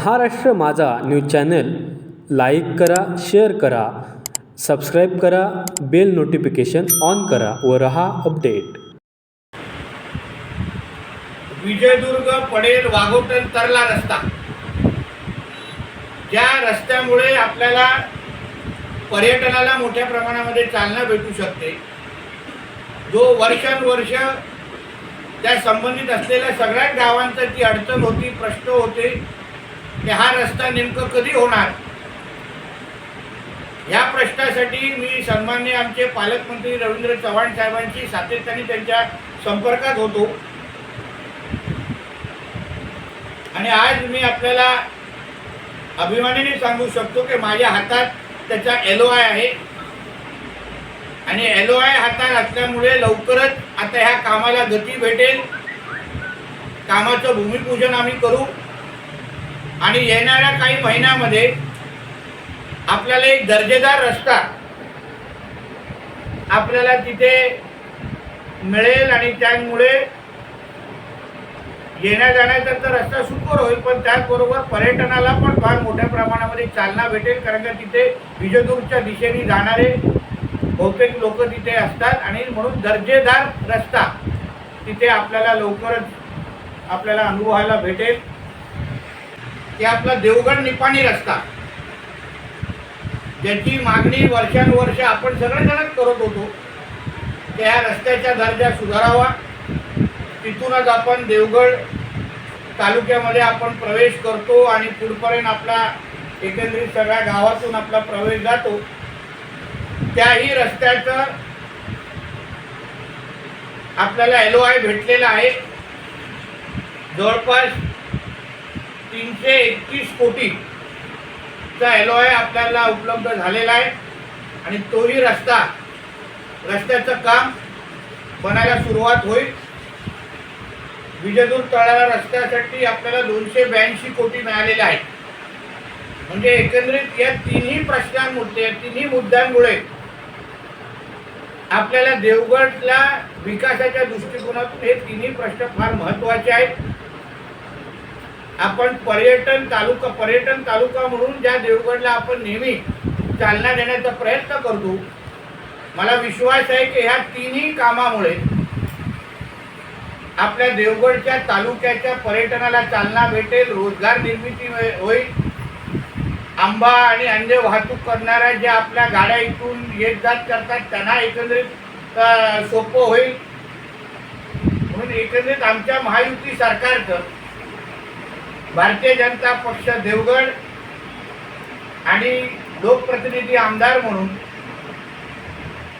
Maharashtra Majha news channel like करा share करा subscribe करा बेल नोटिफिकेशन ऑन करा व रहा अपडेट. विजयदुर्ग पडेल वाघोटन तरला रस्ता. ज्या रस्त्यामुळे आपल्याला पर्यटनाला मोठ्या प्रमाणामध्ये चालना भेटू शकते जो वर्षानुवर्ष त्या संबंधित असलेल्या सगळ्याच गावांचा ती अडचण होती प्रश्न होते की हा रस्ता नेमकं कधी होणार? या प्रश्नासाठी मी सन्मान्य आमचे पालकमंत्री रवींद्र चव्हाण साहेबांशी सातत्याने त्यांच्या संपर्कात होतो. आणि आज मी आपल्याला अभिमानाने सांगू शकतो की माझ्या हातात त्याचा एल ओ आय आहे. आणि एल ओ आय हातात असल्यामुळे लवकरच आता ह्या कामाला गती भेटेल. कामाचं भूमिपूजन आम्ही करू. आणि येणाऱ्या काही महिन्यामध्ये आपल्याला एक दर्जेदार रस्ता आपल्याला तिथे मिळेल आणि त्यामुळे येण्या जाण्याचा तर रस्ता सुकर होईल पण त्याचबरोबर पर्यटनाला पण फार मोठ्या प्रमाणामध्ये चालना भेटेल कारण का तिथे विजयदुर्गच्या दिशेने जाणारे बहुतेक लोक तिथे असतात आणि म्हणून दर्जेदार रस्ता तिथे आपल्याला लवकरच आपल्याला अनुभवायला भेटेल. ते आपला देवगड निपाणी रस्ता. ज्याची मागणी वर्षानुवर्ष आपण सगळेजणच करत होतो त्या रस्त्याचा दर्जा सुधारावा. तिथूनच आपण देवगड तालुक्यामध्ये आपण प्रवेश करतो आणि पुढपर्यंत आपला एकंदरीत सगळ्या गावातून आपला प्रवेश जातो. त्याही रस्त्याचं आपल्याला एल ओ आय भेटलेला आहे. जवळपास तीनशे एकतीस कोटीचा एल ओ आय आपल्याला उपलब्ध झालेला आहे. आणि तोही रस्ता रस्त्याचं काम बनायला सुरुवात होईल. विजयदूर तळाला रस्त्यासाठी आपल्याला दोनशे ब्याऐंशी कोटी मिळालेले आहेत. म्हणजे एकंदरीत या तिन्ही प्रश्नांमुळे या तिन्ही मुद्द्यांमुळे आपल्याला देवगडला विकासाच्या दृष्टिकोनातून हे तिन्ही प्रश्न फार महत्त्वाचे आहेत. आपण पर्यटन तालुका पर्यटन तालुका म्हणून ज्या देवगडला आपण नेहमी चालना देण्याचा प्रयत्न करतो मला विश्वास आहे की ह्या तिन्ही कामामुळे आपल्या देवगडच्या तालुक्याच्या पर्यटनाला चालना भेटेल रोजगार निर्मिती होईल. आंबा आणि अन्य वाहतूक करणाऱ्या ज्या आपल्या गाड्या इथून येत जात करतात त्यांना एकंदरीत सोपं होईल. म्हणून एकंदरीत आमच्या महायुती सरकारचं भारतीय जनता पक्ष देवगड आणि लोकप्रतिनिधी आमदार म्हणून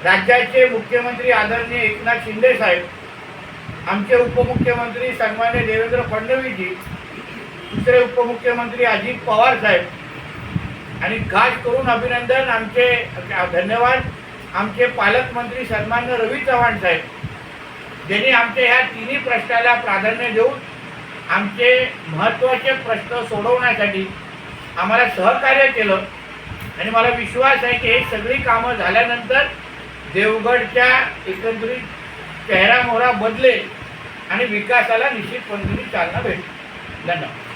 राज्याचे मुख्यमंत्री आदरणीय एकनाथ शिंदे साहेब आमचे उपमुख्यमंत्री सन्मान्य देवेंद्र फडणवीसजी दुसरे उपमुख्यमंत्री अजित पवार साहेब आणि खास करून अभिनंदन आमचे धन्यवाद आमचे पालकमंत्री सन्मान्य रवी चव्हाण साहेब. ज्यांनी आमच्या ह्या तिन्ही प्रश्नाला प्राधान्य देऊन आमचे महत्त्वाचे प्रश्न सोडवण्यासाठी आम्हाला सहकार्य केलं. आणि मला विश्वास आहे की हे सगळी कामं झाल्यानंतर देवगडच्या एकंदरीत चेहरा मोहरा बदलेल आणि विकासाला निश्चित पद्धतीने चालना भेटेल. धन्यवाद.